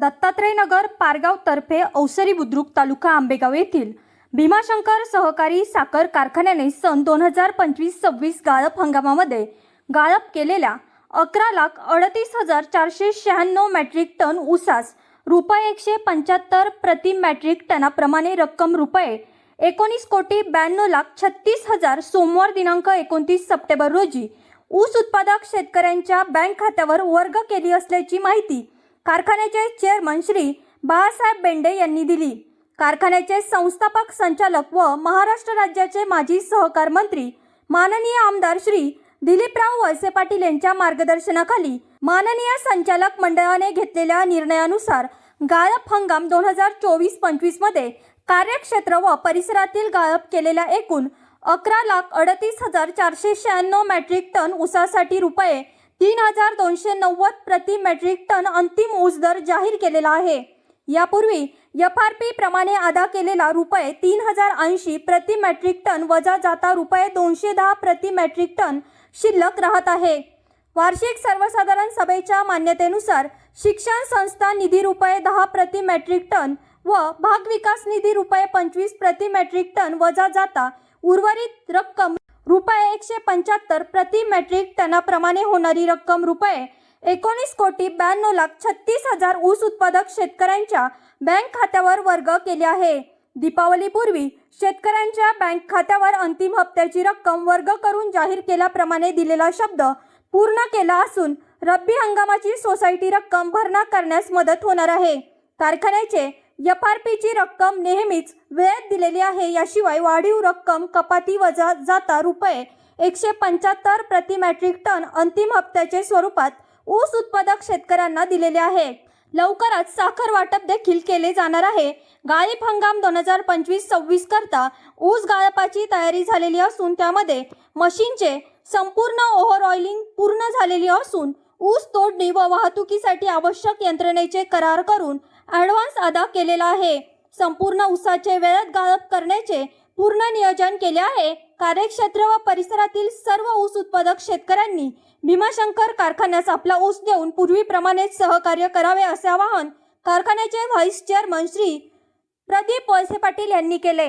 दत्तात्रय नगर पारगाव तर्फे औसरी बुद्रुक तालुका आंबेगाव येथील भीमाशंकर सहकारी साखर कारखान्याने सन दोन हजार पंचवीस सव्वीस गाळप हंगामामध्ये गाळप केलेल्या अकरा लाख अडतीस हजार चारशे शहाण्णव मॅट्रिक टन ऊसास रुपये एकशे पंच्याहत्तर प्रति मॅट्रिक टनाप्रमाणे रक्कम रुपये एकोणीस कोटी ब्याण्णव लाख छत्तीस हजार सोमवार दिनांक एकोणतीस सप्टेंबर रोजी ऊस उत्पादक शेतकऱ्यांच्या बँक खात्यावर वर्ग केली असल्याची माहिती कारखान्याचे चेअरमन श्री बाळासाहेब बेंडे यांनी दिली. कारखान्याचे संस्थापक संचालक व महाराष्ट्र राज्याचे माजी सहकार मंत्री माननीय आमदार श्री दिलीपराव वळसे पाटील यांच्या मार्गदर्शनाखाली माननीय संचालक मंडळाने घेतलेल्या निर्णयानुसार गाळप हंगाम दोन हजार चोवीस पंचवीसमध्ये कार्यक्षेत्र व परिसरातील गाळप केलेल्या एकूण अकरा लाख अडतीस हजार चारशे शहाण्णव मॅट्रिक टन ऊसासाठी रुपये तीन हजार दोनशे नव्वद प्रति मेट्रिक टन अंतिम ऊस दर जाहीर केलेला आहे. यापूर्वी एफ आर पी प्रमाणे अदा केलेला रुपये तीन हजार ऐंशी प्रति मेट्रिक टन वजा जाता रुपये दोनशे दहा प्रति मेट्रिक टन शिल्लक राहत आहे. वार्षिक सर्वसाधारण सभेच्या मान्यतेनुसार शिक्षण संस्था निधी रुपये दहा प्रति मेट्रिक टन व भाग विकास निधी रुपये पंचवीस प्रति मेट्रिक टन वजा जाता उर्वरित रक्कम रुपये एकशे पंच्याहत्तर प्रति मेट्रिक टनाप्रमाणे होणारी रक्कम रुपये एकोणीस कोटी ब्याण्णव लाख छत्तीस हजार ऊस उत्पादक शेतकऱ्यांच्या बँक खात्यावर वर्ग केले आहे. दीपावलीपूर्वी शेतकऱ्यांच्या बँक खात्यावर अंतिम हप्त्याची रक्कम वर्ग करून जाहीर केल्याप्रमाणे दिलेला शब्द पूर्ण केला असून रब्बी हंगामाची सोसायटी रक्कम भरणा करण्यास मदत होणार आहे. कारखान्याचे एफ आर पीची रक्कम नेहमीच वेळेत दिलेली आहे. याशिवाय वाढीव रक्कम कपाती वजा जाता रुपये एकशे पंच्याहत्तर प्रति मॅट्रिक टन अंतिम हप्त्याचे स्वरूपात ऊस उत्पादक शेतकऱ्यांना दिलेले आहे. लवकरच साखर वाटप देखील केले जाणार आहे. गाळीप हंगाम दोन हजार पंचवीस सव्वीस करता ऊस गाळपाची तयारी झालेली असून त्यामध्ये मशीनचे संपूर्ण ओव्हर ऑइलिंग पूर्ण झालेली असून ऊस तोडणी व वाहतुकीसाठी आवश्यक यंत्रणेचे करार करून ॲडव्हान्स अदा केलेला आहे. संपूर्ण ऊसाचे वेळेत गाळप करण्याचे पूर्ण नियोजन केले आहे. कार्यक्षेत्र व परिसरातील सर्व ऊस उत्पादक शेतकऱ्यांनी भीमाशंकर कारखान्यास आपला ऊस देऊन पूर्वीप्रमाणेच सहकार्य करावे असे आवाहन कारखान्याचे व्हाईस चेअरमन श्री प्रदीप वळसे पाटील यांनी केले.